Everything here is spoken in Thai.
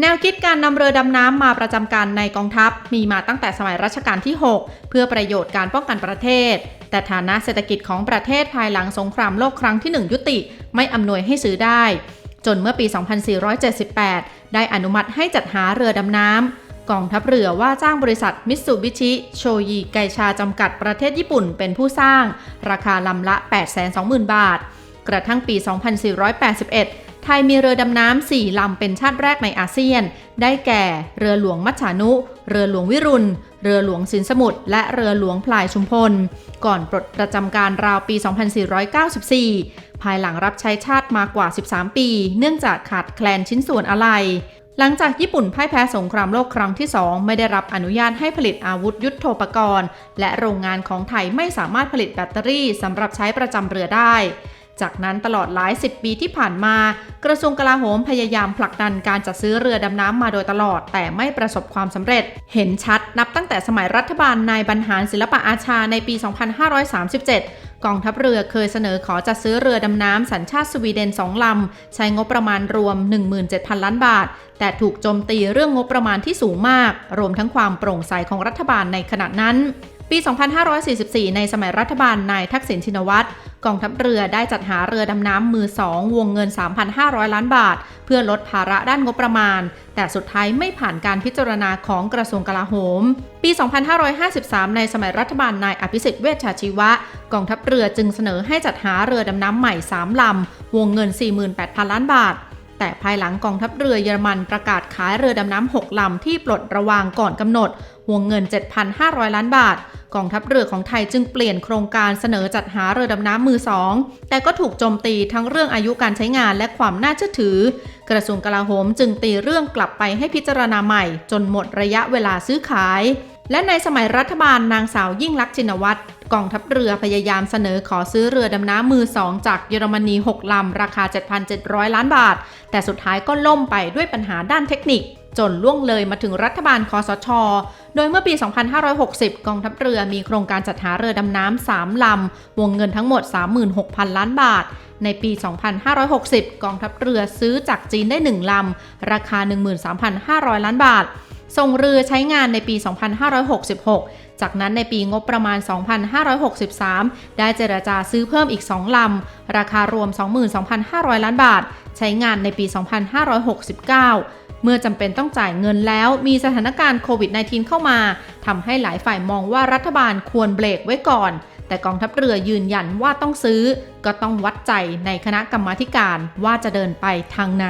แนวคิดการนำเรือดำน้ำมาประจำการในกองทัพ มีมาตั้งแต่สมัยรัชกาลที่ 6 เพื่อประโยชน์การป้องกันประเทศ แต่ฐานะเศรษฐกิจของประเทศภายหลังสงครามโลกครั้งที่ 1 ยุติ ไม่อำนวยให้ซื้อได้ จนเมื่อปี 2478 ได้อนุมัติให้จัดหาเรือดำน้ำกองทัพเรือว่าจ้างบริษัทมิตซูบิชิโชยิไกชาจำกัดประเทศญี่ปุ่นเป็นผู้สร้าง ราคาลำละ 820,000 บาท กระทั่งปี 2481 ไทยมีเรือดำน้ำสี่ลำเป็นชาติแรกในอาเซียน ได้แก่ เรือหลวงมัจฉานุ เรือหลวงวิรุณ เรือหลวงสินสมุทร และเรือหลวงพลายชุมพล ก่อนปลดประจำการราวปี 2494 ภายหลังรับใช้ชาติมากว่า 13 ปี เนื่องจากขาดแคลนชิ้นส่วนอะไร หลังจากญี่ปุ่นพ่ายแพ้สงครามโลกครั้งที่ 2 ไม่ได้รับอนุญาตให้ผลิตอาวุธยุทโธปกรณ์ และโรงงานของไทยไม่สามารถผลิตแบตเตอรี่สำหรับใช้ประจำเรือได้ จากนั้นตลอดหลายสิบปีที่ผ่านมา กระทรวงกลาโหมพยายามผลักดันการจัดซื้อเรือดำน้ำมาโดยตลอด แต่ไม่ประสบความสำเร็จ เห็นชัดนับตั้งแต่สมัยรัฐบาลนายบรรหารศิลปะอาชาในปี 2537กองทัพเรือเคยเสนอขอจัดซื้อเรือดำน้ำสัญชาติสวีเดนสองลำ ใช้งบประมาณรวม 17,000 ล้านบาท แต่ถูกโจมตีเรื่องงบประมาณที่สูงมาก รวมทั้งความโปร่งใสของรัฐบาลในขณะนั้น ปี 2544 ในสมัยรัฐบาลนายทักษิณชินวัตรกองทัพเรือได้จัดหาเรือดำน้ำมือสองวงเงิน 3,500 ล้านบาท เพื่อลดภาระด้านงบประมาณ แต่สุดท้ายไม่ผ่านการพิจารณาของกระทรวงกลาโหม ปี 2553 ในสมัยรัฐบาลนายอภิสิทธิ์เวชชาชีวะ กองทัพเรือจึงเสนอให้จัดหาเรือดำน้ำใหม่ 3 ลำ วงเงิน 48,000 ล้านบาท แต่ภายหลังกองทัพเรือเยอรมันประกาศขายเรือดำน้ำ 6 ลำที่ปลดระวางก่อนกำหนด วงเงิน 7,500 ล้านบาท กองทัพเรือของไทยจึงเปลี่ยนโครงการเสนอจัดหาเรือดำน้ำมือสอง แต่ก็ถูกโจมตีทั้งเรื่องอายุการใช้งานและความน่าเชื่อถือ กระทรวงกลาโหมจึงตีเรื่องกลับไปให้พิจารณาใหม่ จนหมดระยะเวลาซื้อขาย และในสมัยรัฐบาลนางสาวยิ่งลักษณ์ชินวัตร กองทัพเรือพยายามเสนอขอซื้อเรือดำน้ำมือสองจากเยอรมนี 6 ลำ ราคา 7,700 ล้านบาท แต่สุดท้ายก็ล่มไปด้วยปัญหาด้านเทคนิค จนล่วงเลยมาถึงรัฐบาลคอสช โดยเมื่อปี 2560 กองทัพเรือมีโครงการจัดหาเรือดำน้ำ 3 ลำ วงเงินทั้งหมด 36,000 ล้านบาท ในปี 2560 กองทัพเรือซื้อจากจีนได้ 1 ลำ ราคา 13,500 ล้านบาท ส่งเรือใช้งานในปี 2566 จากนั้นในปีงบประมาณ 2563 ได้เจรจาซื้อเพิ่มอีก 2 ลำ ราคารวม 22,500 ล้านบาท ใช้งานในปี 2569 เมื่อจำเป็นต้องจ่ายเงินแล้วมีสถานการณ์โควิด -19 เข้ามาทำให้หลายฝ่ายมองว่ารัฐบาลควรเบรกไว้ก่อน แต่กองทัพเรือยืนยันว่าต้องซื้อ ก็ต้องวัดใจในคณะกรรมาธิการว่าจะเดินไปทางไหน